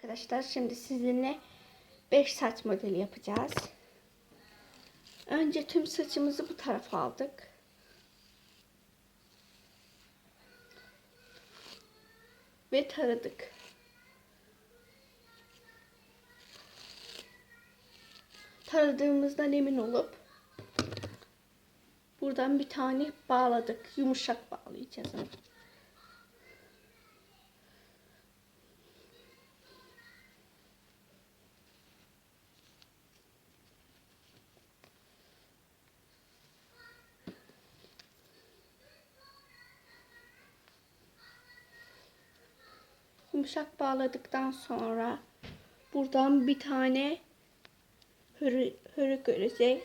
Arkadaşlar şimdi sizinle 5 saç modeli yapacağız. Önce tüm saçımızı bu tarafa aldık. Ve taradık. Taradığımızdan emin olup buradan bir tane bağladık. Yumuşak bağlayacağız. Yumuşak bağladıktan sonra buradan bir tane hörü, hörü göreceğiz.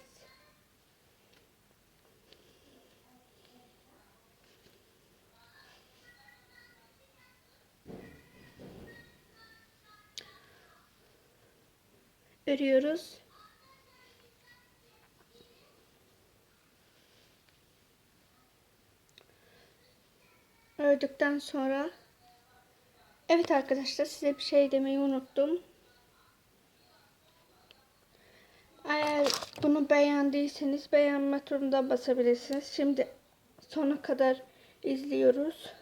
Örüyoruz. Ördükten sonra Evet arkadaşlar size bir şey demeyi unuttum. Eğer bunu beğendiyseniz beğenme turuna basabilirsiniz. Şimdi sona kadar izliyoruz.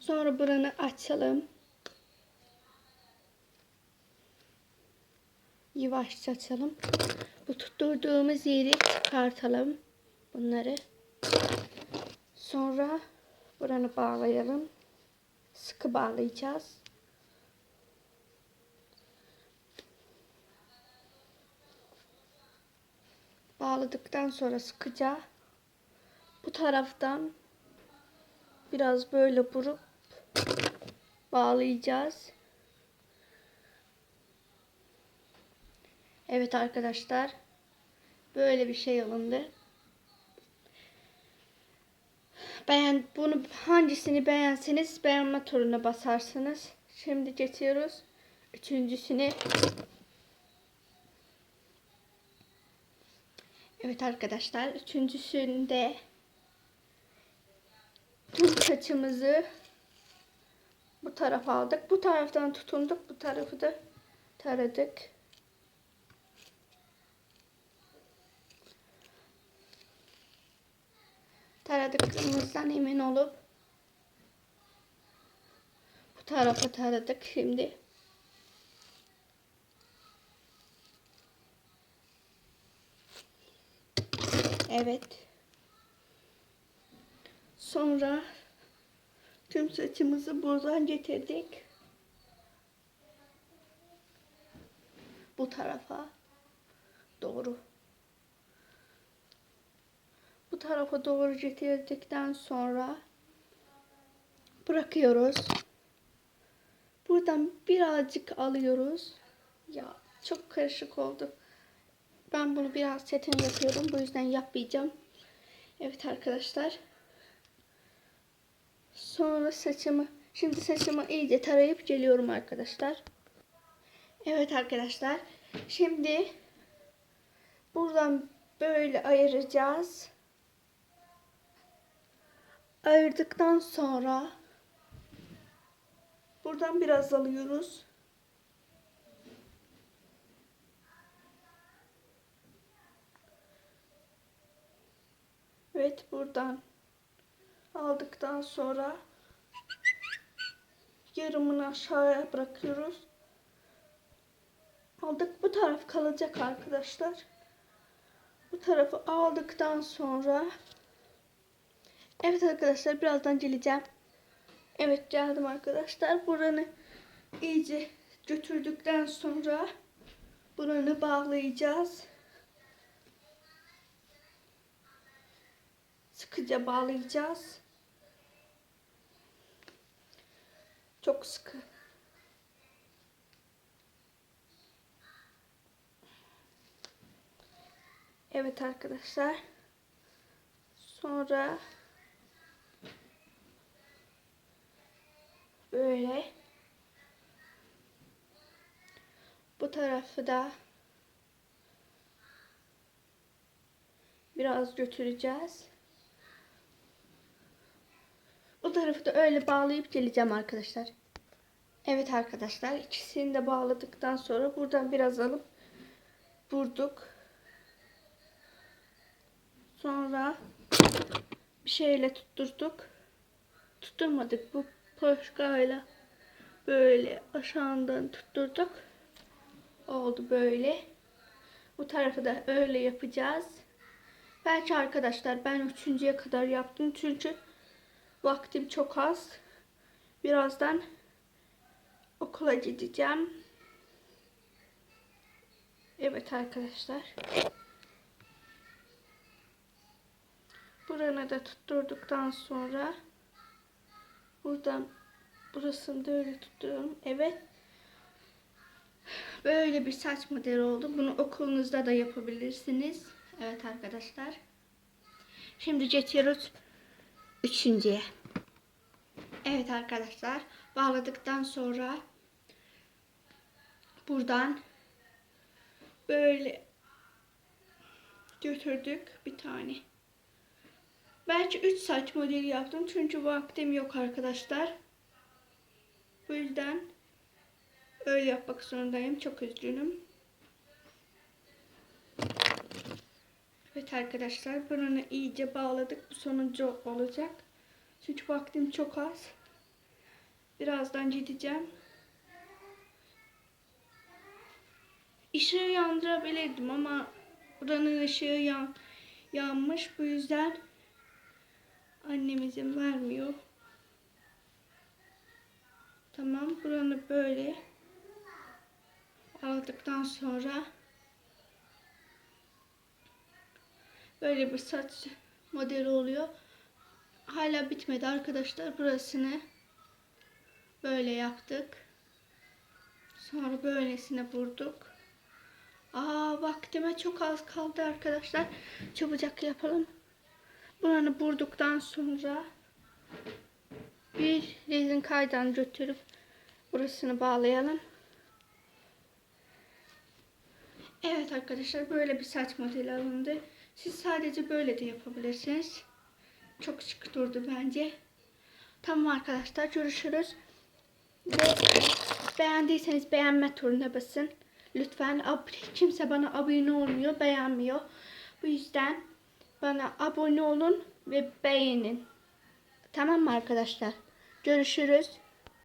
Sonra buranı açalım. Yavaşça açalım. Bu tutturduğumuz yeri çıkartalım. Bunları. Sonra buranı bağlayalım. Sıkı bağlayacağız. Bağladıktan sonra sıkıca bu taraftan biraz böyle vurup bağlayacağız. Evet arkadaşlar. Böyle bir şey alındı. Beğen bunu hangisini beğenseniz beğenme turuna basarsınız. Şimdi geçiyoruz. Üçüncüsüne. Evet arkadaşlar. Üçüncüsünde tüm saçımızı bu tarafa aldık. Bu taraftan tutunduk. Bu tarafı da taradık. Taradıklarımızdan emin olup bu tarafa taradık şimdi. Evet. Sonra tüm saçımızı buradan getirdik. Bu tarafa doğru. Bu tarafa doğru getirdikten sonra bırakıyoruz. Buradan birazcık alıyoruz. Ya çok karışık oldu. Ben bunu biraz setting yapıyorum. Bu yüzden yapmayacağım. Evet arkadaşlar. Sonra saçımı şimdi saçımı iyice tarayıp geliyorum arkadaşlar. Evet arkadaşlar. Şimdi buradan böyle ayıracağız. Ayırdıktan sonra buradan biraz alıyoruz. Evet buradan aldıktan sonra yarımını aşağıya bırakıyoruz. Aldık bu taraf kalacak arkadaşlar. Bu tarafı aldıktan sonra Evet arkadaşlar birazdan geleceğim. Evet geldim arkadaşlar. Buranı iyice götürdükten sonra buranı bağlayacağız. Sıkıca bağlayacağız. Çok sıkı. Evet arkadaşlar. Sonra böyle bu tarafı da biraz götüreceğiz. Bu tarafı da öyle bağlayıp geleceğim arkadaşlar. Evet arkadaşlar ikisini de bağladıktan sonra buradan biraz alıp vurduk. Sonra bir şeyle tutturduk. Tutturmadık bu poşkayla böyle aşağıdan tutturduk. Oldu böyle. Bu tarafı da öyle yapacağız. Belki arkadaşlar ben üçüncüye kadar yaptım çünkü vaktim çok az. Birazdan okula gideceğim. Evet arkadaşlar. Buranı da tutturduktan sonra buradan burasını da öyle tutuyorum. Evet. Böyle bir saç modeli oldu. Bunu okulunuzda da yapabilirsiniz. Evet arkadaşlar. Şimdi geçiyoruz üçüncüye. Evet arkadaşlar. Bağladıktan sonra buradan böyle götürdük bir tane. Belki 3 saç modeli yaptım çünkü vaktim yok arkadaşlar. Bu yüzden öyle yapmak zorundayım. Çok üzgünüm. Evet arkadaşlar bunu iyice bağladık. Bu sonuncu olacak. Çünkü vaktim çok az. Birazdan gideceğim. Işığı yandırabilirdim ama buranın ışığı yan, yanmış. Bu yüzden annem izin vermiyor. Tamam buranı böyle aldıktan sonra böyle bir saç modeli oluyor. Hala bitmedi arkadaşlar. Burasını böyle yaptık. Sonra böylesine vurduk. Aa vaktime çok az kaldı arkadaşlar. Çabucak yapalım. Buranı vurduktan sonra bir rezin kaydan götürüp burasını bağlayalım. Evet arkadaşlar böyle bir saç modeli alındı. Siz sadece böyle de yapabilirsiniz. Çok şık durdu bence. Tamam arkadaşlar görüşürüz. Ve beğendiyseniz beğenme turuna basın. Lütfen kimse bana abone olmuyor, beğenmiyor. Bu yüzden bana abone olun ve beğenin. Tamam mı arkadaşlar? Görüşürüz.